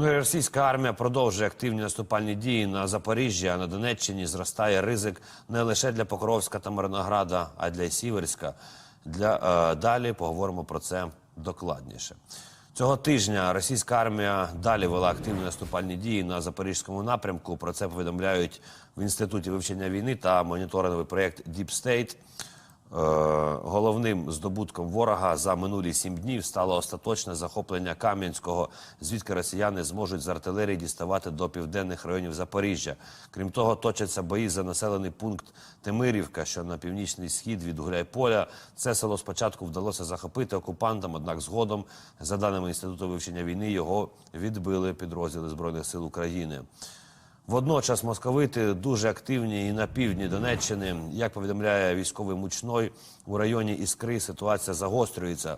Ну російська армія продовжує активні наступальні дії на Запоріжжі, а на Донеччині зростає ризик не лише для Покровська та Мирнограда, а й для Сіверська. Для е, далі поговоримо про це докладніше. Цього тижня російська армія далі вела активні наступальні дії на запорізькому напрямку. Про це повідомляють в інституті вивчення війни та моніторинговий проєкт Deep State. Е, Головним здобутком ворога за минулі сім днів стало остаточне захоплення Кам'янського, звідки росіяни зможуть з артилерії діставати до південних районів Запоріжжя. Крім того, точаться бої за населений пункт Темирівка, що на північний схід від Гуляйполя. Це село спочатку вдалося захопити окупантам, однак згодом, за даними інституту вивчення війни, його відбили підрозділи збройних сил України. Водночас московити дуже активні і на півдні Донеччини. Як повідомляє військовий мучной, у районі Іскри ситуація загострюється.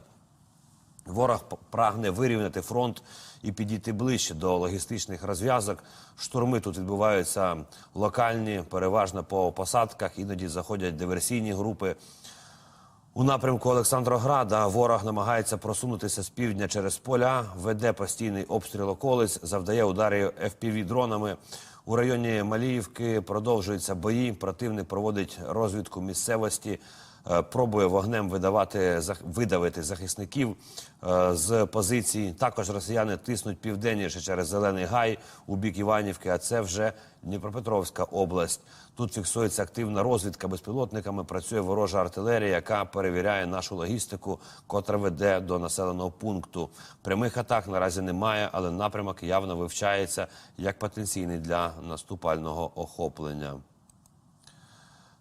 Ворог прагне вирівняти фронт і підійти ближче до логістичних розв'язок. Штурми тут відбуваються локальні, переважно по посадках. Іноді заходять диверсійні групи. У напрямку Олександрограда ворог намагається просунутися з півдня через поля, веде постійний обстріл околиць, завдає ударів fpv дронами. У районі Маліївки продовжуються бої. Противник проводить розвідку місцевості, пробує вогнем видавати видавити захисників е, з позицій. Також росіяни тиснуть південніше через Зелений Гай у бік Іванівки, а це вже Дніпропетровська область. Тут фіксується активна розвідка безпілотниками. Працює ворожа артилерія, яка перевіряє нашу логістику, котра веде до населеного пункту. Прямих атак наразі немає, але напрямок явно вивчається як потенційний для наступального охоплення.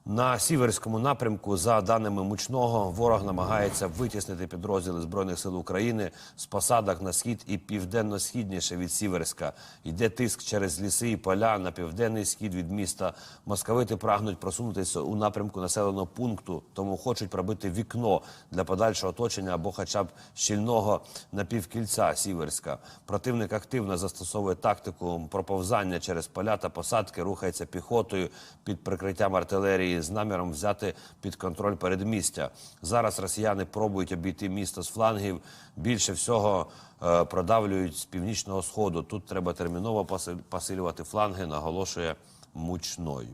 На сіверському напрямку, за даними мучного, ворог намагається витіснити підрозділи збройних сил України з посадок на схід і південно-східніше від Сіверська. Йде тиск через ліси і поля на південний схід від міста. Московити прагнуть просунутися у напрямку населеного пункту, тому хочуть пробити вікно для подальшого оточення або хоча б щільного напівкільця Сіверська. Противник активно застосовує тактику проповзання через поля та посадки, рухається піхотою під прикриттям артилерії з наміром взяти під контроль передмістя. Зараз росіяни пробують обійти місто з флангів. Більше всього е, продавлюють з північного сходу. Тут треба терміново посилювати фланги, наголошує мучною.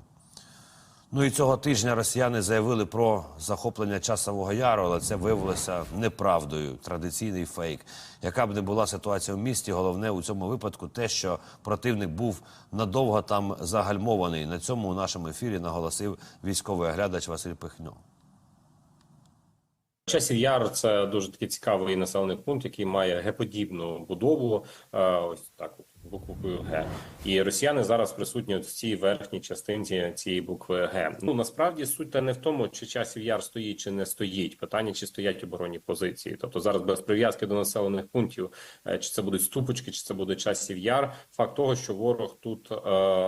Ну і цього тижня росіяни заявили про захоплення часового яру, але це виявилося неправдою. Традиційний фейк. Яка б не була ситуація в місті, головне у цьому випадку те, що противник був надовго там загальмований. На цьому у нашому ефірі наголосив військовий оглядач Василь Пихньо. Часів Яр це дуже такий цікавий населений пункт, який має геподібну будову. е, Ось так от буквою Г. І росіяни зараз присутні в цій верхній частинці цієї букви Г. Ну насправді суть та не в тому, чи часів яр стоїть чи не стоїть. Питання, чи стоять оборонні позиції. Тобто зараз без прив'язки до населених пунктів, е, чи це будуть ступочки, чи це буде часів яр. Факт того, що ворог тут е,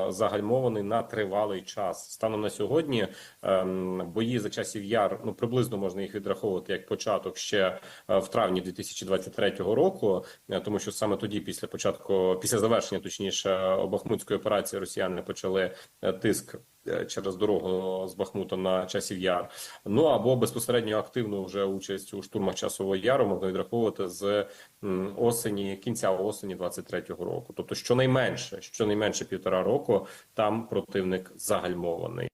загальмований на тривалий час. Станом на сьогодні ем, бої за часів яр ну приблизно можна їх відраховувати як початок ще е, в травні 2023 року, е, тому що саме тоді, після початку, після завершення, точніше, Бахмутської операції, росіяни почали е, тиск. е, Через дорогу з Бахмута на часів яр, ну або безпосередньо активну вже участь у штурмах часового яру можна відраховувати з осені кінця осені 23-го року. Тобто, щонайменше, щонайменше півтора року там противник загальмований.